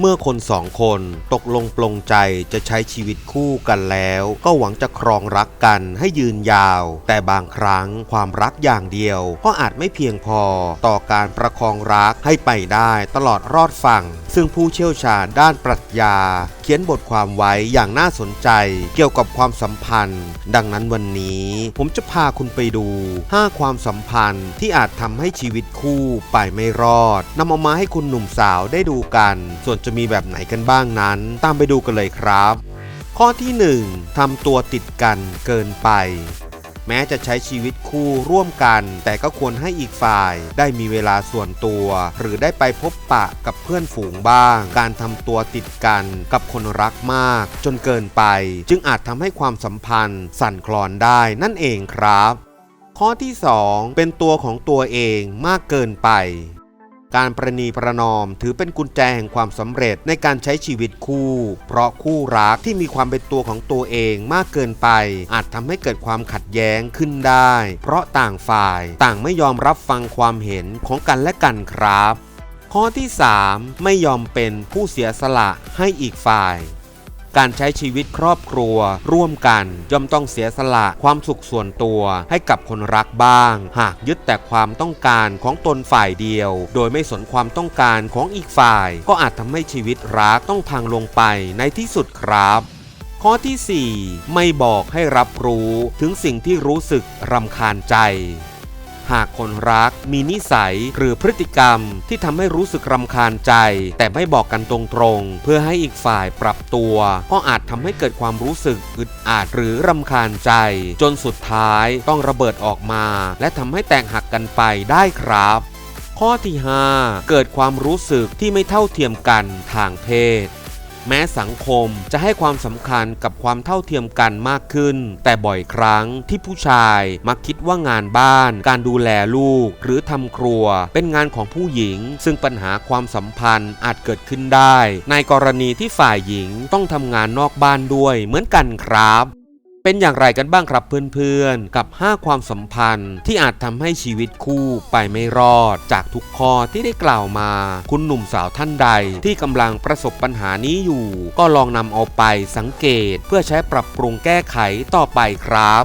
เมื่อคนสองคนตกลงปลงใจจะใช้ชีวิตคู่กันแล้ว ก็หวังจะครองรักกันให้ยืนยาว แต่บางครั้งความรักอย่างเดียว ก็อาจไม่เพียงพอต่อการประคองรักให้ไปได้ตลอดรอดฝั่ง ซึ่งผู้เชี่ยวชาญด้านปรัชญา ขียนบทความไว้อย่างน่าสนใจ เกี่ยวกับความสัมพันธ์ ดังนั้นวันนี้ ผมจะพาคุณไปดู 5 ความสัมพันธ์ที่อาจทำให้ชีวิตคู่ไปไม่รอดนำเอามาให้คุณหนุ่มสาวได้ดูกัน ส่วนจะมีแบบไหนกันบ้างนั้น ตามไปดูกันเลยครับ ข้อที่ 1ทำตัวติดกันเกินไป แม้จะใช้ชีวิตคู่ร่วมกัน แต่ก็ควรให้อีกฝ่ายได้มีเวลาส่วนตัว หรือได้ไปพบปะกับเพื่อนฝูงบ้าง การทำตัวติดกันกับคนรักมาก จนเกินไป จึงอาจทำให้ความสัมพันธ์ สั่นคลอนได้นั่นเองครับ ข้อที่ 2 เป็นตัวของตัวเองมากเกินไป การประนีประนอมถือเป็นกุญแจแห่งความสำเร็จในการใช้ชีวิตคู่ เพราะคู่รักที่มีความเป็นตัวของตัวเองมากเกินไป อาจทำให้เกิดความขัดแย้งขึ้นได้ เพราะต่างฝ่ายต่างไม่ยอมรับฟังความเห็นของกันและกันครับ ข้อที่ 3 ไม่ยอมเป็นผู้เสียสละให้อีกฝ่าย การใช้ชีวิตครอบครัว ร่วมกันย่อมต้องเสียสละความสุขส่วนตัวให้กับคนรักบ้าง หากยึดแต่ความต้องการของตนฝ่ายเดียว โดยไม่สนความต้องการของอีกฝ่าย ก็อาจทำให้ชีวิตรักต้องพังลงไปในที่สุดครับข้อทีสี่4 ไม่บอกให้รับรู้ถึงสิ่งที่รู้สึกรำคาญใจ หากคนรัก มีนิสัยหรือพฤติกรรมที่ทำให้รู้สึกรำคาญใจ แต่ไม่บอกกันตรงๆ เพื่อให้อีกฝ่ายปรับตัว ก็อาจทำให้เกิดความรู้สึกอึดอัดหรือรำคาญใจ จนสุดท้ายต้องระเบิดออกมา และทำให้แตกหักกันไปได้ครับข้อที่ 5 เกิดความรู้สึกที่ไม่เท่าเทียมกันทางเพศ แม้สังคมจะให้ความสำคัญกับความเท่าเทียมกันมากขึ้น แต่บ่อยครั้งที่ผู้ชายมักคิดว่างานบ้าน การดูแลลูก หรือทำครัว เป็นงานของผู้หญิง ซึ่งปัญหาความสัมพันธ์อาจเกิดขึ้นได้ ในกรณีที่ฝ่ายหญิงต้องทำงานนอกบ้านด้วยเหมือนกันครับ เป็นอย่างไรกันบ้างครับเพื่อนๆ กับ 5 ความสัมพันธ์ที่อาจทำให้ชีวิตคู่ไปไม่รอด จากทุกข้อที่ได้กล่าวมา คุณหนุ่มสาวท่านใดที่กำลังประสบปัญหานี้อยู่ ก็ลองนำเอาไปสังเกต เพื่อใช้ปรับปรุงแก้ไขต่อไปครับ